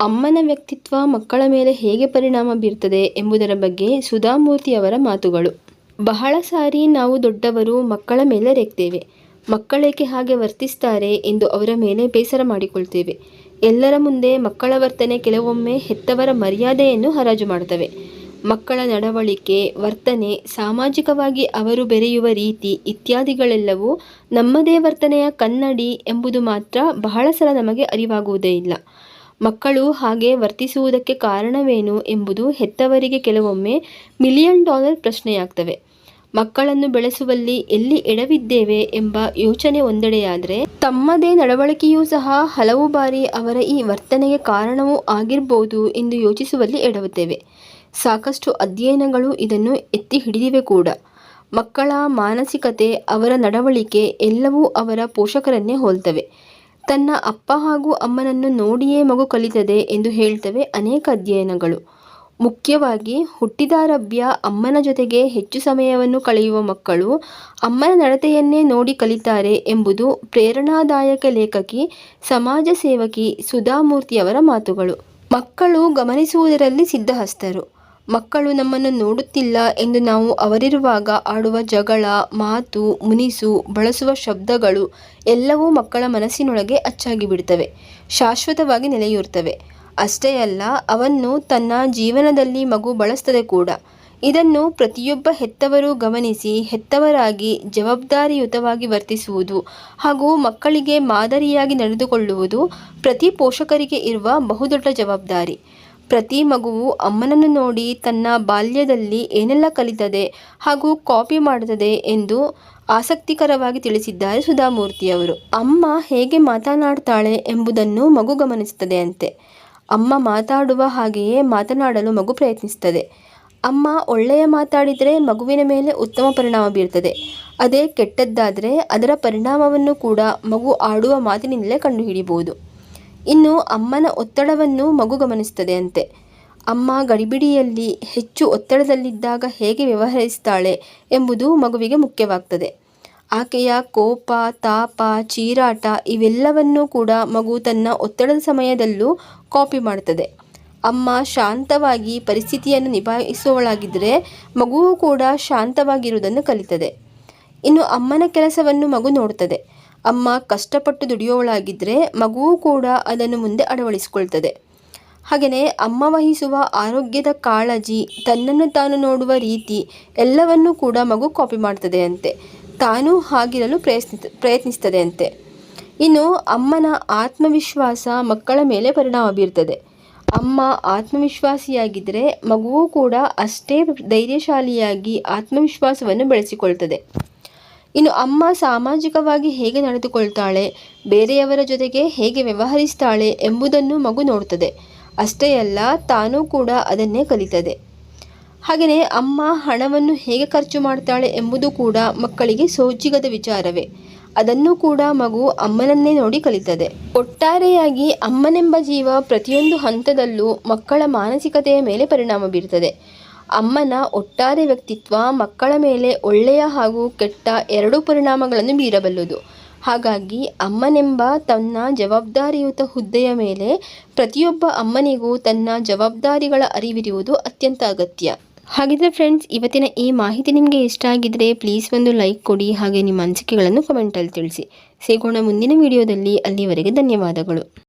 ಅಮ್ಮನ ವ್ಯಕ್ತಿತ್ವ ಮಕ್ಕಳ ಮೇಲೆ ಹೇಗೆ ಪರಿಣಾಮ ಬೀರ್ತದೆ ಎಂಬುದರ ಬಗ್ಗೆ ಸುಧಾಮೂರ್ತಿಯವರ ಮಾತುಗಳು. ಬಹಳ ಸಾರಿ ನಾವು ದೊಡ್ಡವರು ಮಕ್ಕಳ ಮೇಲೆ ರೆಕ್ತೇವೆ ಮಕ್ಕಳೇಕೆ ಹಾಗೆ ವರ್ತಿಸ್ತಾರೆ ಎಂದು ಅವರ ಮೇಲೆ ಬೇಸರ ಮಾಡಿಕೊಳ್ತೇವೆ. ಎಲ್ಲರ ಮುಂದೆ ಮಕ್ಕಳ ವರ್ತನೆ ಕೆಲವೊಮ್ಮೆ ಹೆತ್ತವರ ಮರ್ಯಾದೆಯನ್ನು ಹರಾಜು ಮಾಡ್ತವೆ ಮಕ್ಕಳ ನಡವಳಿಕೆ, ವರ್ತನೆ, ಸಾಮಾಜಿಕವಾಗಿ ಅವರು ಬೆರೆಯುವ ರೀತಿ ಇತ್ಯಾದಿಗಳೆಲ್ಲವೂ ನಮ್ಮದೇ ವರ್ತನೆಯ ಕನ್ನಡಿ ಎಂಬುದು ಮಾತ್ರ ಬಹಳ ಸಲ ನಮಗೆ ಅರಿವಾಗುವುದೇ ಇಲ್ಲ. ಮಕ್ಕಳು ಹಾಗೆ ವರ್ತಿಸುವುದಕ್ಕೆ ಕಾರಣವೇನು ಎಂಬುದು ಹೆತ್ತವರಿಗೆ ಕೆಲವೊಮ್ಮೆ ಮಿಲಿಯನ್ ಡಾಲರ್ ಪ್ರಶ್ನೆಯಾಗ್ತವೆ. ಮಕ್ಕಳನ್ನು ಬೆಳೆಸುವಲ್ಲಿ ಎಲ್ಲಿ ಎಡವಿದ್ದೇವೆ ಎಂಬ ಯೋಚನೆ ಒಂದೆಡೆಯಾದರೆ, ತಮ್ಮದೇ ನಡವಳಿಕೆಯೂ ಸಹ ಹಲವು ಬಾರಿ ಅವರ ಈ ವರ್ತನೆಗೆ ಕಾರಣವೂ ಆಗಿರ್ಬೋದು ಎಂದು ಯೋಚಿಸುವಲ್ಲಿ ಎಡವುತ್ತೇವೆ. ಸಾಕಷ್ಟು ಅಧ್ಯಯನಗಳು ಇದನ್ನು ಎತ್ತಿ ಹಿಡಿದಿವೆ ಕೂಡ. ಮಕ್ಕಳ ಮಾನಸಿಕತೆ, ಅವರ ನಡವಳಿಕೆ ಎಲ್ಲವೂ ಅವರ ಪೋಷಕರನ್ನೇ ಹೋಲ್ತವೆ. ತನ್ನ ಅಪ್ಪ ಹಾಗೂ ಅಮ್ಮನನ್ನು ನೋಡಿಯೇ ಮಗು ಕಲಿತದೆ ಎಂದು ಹೇಳ್ತವೆ ಅನೇಕ ಅಧ್ಯಯನಗಳು. ಮುಖ್ಯವಾಗಿ ಹುಟ್ಟಿದಾರಭ್ಯ ಅಮ್ಮನ ಜೊತೆಗೆ ಹೆಚ್ಚು ಸಮಯವನ್ನು ಕಳೆಯುವ ಮಕ್ಕಳು ಅಮ್ಮನ ನಡತೆಯನ್ನೇ ನೋಡಿ ಕಲಿತಾರೆ ಎಂಬುದು ಪ್ರೇರಣಾದಾಯಕ ಲೇಖಕಿ, ಸಮಾಜ ಸೇವಕಿ ಸುಧಾಮೂರ್ತಿಯವರ ಮಾತುಗಳು. ಮಕ್ಕಳು ಗಮನಿಸುವುದರಲ್ಲಿ ಸಿದ್ಧಹಸ್ತರು. ಮಕ್ಕಳು ನಮ್ಮನ್ನು ನೋಡುತ್ತಿಲ್ಲ ಎಂದು ನಾವು ಅವರಿರುವಾಗ ಆಡುವ ಜಗಳ, ಮಾತು, ಮುನಿಸು, ಬಳಸುವ ಶಬ್ದಗಳು ಎಲ್ಲವೂ ಮಕ್ಕಳ ಮನಸ್ಸಿನೊಳಗೆ ಅಚ್ಚಾಗಿ ಬಿಡುತ್ತವೆ, ಶಾಶ್ವತವಾಗಿ ನೆಲೆಯೂರ್ತವೆ ಅಷ್ಟೇ ಅಲ್ಲ, ಅವನ್ನು ತನ್ನ ಜೀವನದಲ್ಲಿ ಮಗು ಬಳಸ್ತದೆ ಕೂಡ. ಇದನ್ನು ಪ್ರತಿಯೊಬ್ಬ ಹೆತ್ತವರು ಗಮನಿಸಿ, ಹೆತ್ತವರಾಗಿ, ಜವಾಬ್ದಾರಿಯುತವಾಗಿ ವರ್ತಿಸುವುದು ಹಾಗೂ ಮಕ್ಕಳಿಗೆ ಮಾದರಿಯಾಗಿ ನಡೆದುಕೊಳ್ಳುವುದು ಪ್ರತಿ ಪೋಷಕರಿಗೆ ಇರುವ ಬಹುದೊಡ್ಡ ಜವಾಬ್ದಾರಿ. ಪ್ರತಿ ಮಗುವು ಅಮ್ಮನನ್ನು ನೋಡಿ ತನ್ನ ಬಾಲ್ಯದಲ್ಲಿ ಏನೆಲ್ಲ ಕಲಿತದೆ ಹಾಗೂ ಕಾಪಿ ಮಾಡುತ್ತದೆ ಎಂದು ಆಸಕ್ತಿಕರವಾಗಿ ತಿಳಿಸಿದ್ದಾರೆ ಸುಧಾಮೂರ್ತಿಯವರು ಅಮ್ಮ ಹೇಗೆ ಮಾತನಾಡ್ತಾಳೆ ಎಂಬುದನ್ನು ಮಗು ಗಮನಿಸುತ್ತದೆ ಅಂತೆ. ಅಮ್ಮ ಮಾತಾಡುವ ಹಾಗೆಯೇ ಮಾತನಾಡಲು ಮಗು ಪ್ರಯತ್ನಿಸುತ್ತದೆ. ಅಮ್ಮ ಒಳ್ಳೆಯ ಮಾತಾಡಿದರೆ ಮಗುವಿನ ಮೇಲೆ ಉತ್ತಮ ಪರಿಣಾಮ ಬೀರ್ತದೆ. ಅದೇ ಕೆಟ್ಟದ್ದಾದರೆ ಅದರ ಪರಿಣಾಮವನ್ನು ಕೂಡ ಮಗು ಆಡುವ ಮಾತಿನಿಂದಲೇ ಕಂಡುಹಿಡಿಯಬಹುದು. ಇನ್ನು ಅಮ್ಮನ ಒತ್ತಡವನ್ನು ಮಗು ಗಮನಿಸ್ತದೆ ಅಂತೆ. ಅಮ್ಮ ಗಡಿಬಿಡಿಯಲ್ಲಿ ಹೆಚ್ಚು ಒತ್ತಡದಲ್ಲಿದ್ದಾಗ ಹೇಗೆ ವ್ಯವಹರಿಸ್ತಾಳೆ ಎಂಬುದು ಮಗುವಿಗೆ ಮುಖ್ಯವಾಗ್ತದೆ. ಆಕೆಯ ಕೋಪ, ತಾಪ, ಚೀರಾಟ ಇವೆಲ್ಲವನ್ನೂ ಕೂಡ ಮಗು ತನ್ನ ಒತ್ತಡದ ಸಮಯದಲ್ಲೂ ಕಾಪಿ ಮಾಡ್ತದೆ. ಅಮ್ಮ ಶಾಂತವಾಗಿ ಪರಿಸ್ಥಿತಿಯನ್ನು ನಿಭಾಯಿಸುವಳಾಗಿದ್ದರೆ ಮಗುವು ಕೂಡ ಶಾಂತವಾಗಿರುವುದನ್ನು ಕಲಿತದೆ. ಇನ್ನು ಅಮ್ಮನ ಕೆಲಸವನ್ನು ಮಗು ನೋಡ್ತದೆ. ಅಮ್ಮ ಕಷ್ಟಪಟ್ಟು ದುಡಿಯುವವಳಾಗಿದ್ದರೆ ಮಗುವೂ ಕೂಡ ಅದನ್ನು ಮುಂದೆ ಅಳವಡಿಸಿಕೊಳ್ತದೆ. ಹಾಗೆಯೇ ಅಮ್ಮ ವಹಿಸುವ ಆರೋಗ್ಯದ ಕಾಳಜಿ, ತನ್ನನ್ನು ತಾನು ನೋಡುವ ರೀತಿ ಎಲ್ಲವನ್ನೂ ಕೂಡ ಮಗು ಕಾಪಿ ಮಾಡ್ತದೆ ಅಂತೆ ತಾನೂ ಹಾಗಿರಲು ಪ್ರಯತ್ನ ಪ್ರಯತ್ನಿಸ್ತದೆ ಅಂತೆ ಇನ್ನು ಅಮ್ಮನ ಆತ್ಮವಿಶ್ವಾಸ ಮಕ್ಕಳ ಮೇಲೆ ಪರಿಣಾಮ ಬೀರ್ತದೆ. ಅಮ್ಮ ಆತ್ಮವಿಶ್ವಾಸಿಯಾಗಿದ್ದರೆ ಮಗುವೂ ಕೂಡ ಅಷ್ಟೇ ಧೈರ್ಯಶಾಲಿಯಾಗಿ ಆತ್ಮವಿಶ್ವಾಸವನ್ನು ಬೆಳೆಸಿಕೊಳ್ತದೆ. ಇನ್ನು ಅಮ್ಮ ಸಾಮಾಜಿಕವಾಗಿ ಹೇಗೆ ನಡೆದುಕೊಳ್ತಾಳೆ, ಬೇರೆಯವರ ಜೊತೆಗೆ ಹೇಗೆ ವ್ಯವಹರಿಸ್ತಾಳೆ ಎಂಬುದನ್ನು ಮಗು ನೋಡ್ತದೆ. ಅಷ್ಟೇ ಅಲ್ಲ, ತಾನೂ ಕೂಡ ಅದನ್ನೇ ಕಲಿತದೆ. ಹಾಗೆಯೇ ಅಮ್ಮ ಹಣವನ್ನು ಹೇಗೆ ಖರ್ಚು ಮಾಡ್ತಾಳೆ ಎಂಬುದು ಕೂಡ ಮಕ್ಕಳಿಗೆ ಸೋಜಿಗದ ವಿಚಾರವೇ. ಅದನ್ನು ಕೂಡ ಮಗು ಅಮ್ಮನನ್ನೇ ನೋಡಿ ಕಲಿತದೆ. ಒಟ್ಟಾರೆಯಾಗಿ ಅಮ್ಮನೆಂಬ ಜೀವ ಪ್ರತಿಯೊಂದು ಹಂತದಲ್ಲೂ ಮಕ್ಕಳ ಮಾನಸಿಕತೆಯ ಮೇಲೆ ಪರಿಣಾಮ ಬೀರ್ತದೆ. ಅಮ್ಮನ ಒಟ್ಟಾರೆ ವ್ಯಕ್ತಿತ್ವ ಮಕ್ಕಳ ಮೇಲೆ ಒಳ್ಳೆಯ ಹಾಗೂ ಕೆಟ್ಟ ಎರಡೂ ಪರಿಣಾಮಗಳನ್ನು ಬೀರಬಲ್ಲುದು. ಹಾಗಾಗಿ ಅಮ್ಮನೆಂಬ ತನ್ನ ಜವಾಬ್ದಾರಿಯುತ ಹುದ್ದೆಯ ಮೇಲೆ ಪ್ರತಿಯೊಬ್ಬ ಅಮ್ಮನಿಗೂ ತನ್ನ ಜವಾಬ್ದಾರಿಗಳ ಅರಿವಿರುವುದು ಅತ್ಯಂತ ಅಗತ್ಯ. ಹಾಗಿದ್ರೆ ಫ್ರೆಂಡ್ಸ್ ಇವತ್ತಿನ ಈ ಮಾಹಿತಿ ನಿಮಗೆ ಇಷ್ಟ ಆಗಿದ್ರೆ ಪ್ಲೀಸ್ ಒಂದು ಲೈಕ್ ಕೊಡಿ, ಹಾಗೆ ನಿಮ್ಮ ಅನಿಸಿಕೆಗಳನ್ನು ಕಮೆಂಟಲ್ಲಿ ತಿಳಿಸಿ. ಸಿಗೋಣ ಮುಂದಿನ ವಿಡಿಯೋದಲ್ಲಿ ಅಲ್ಲಿವರೆಗೆ ಧನ್ಯವಾದಗಳು.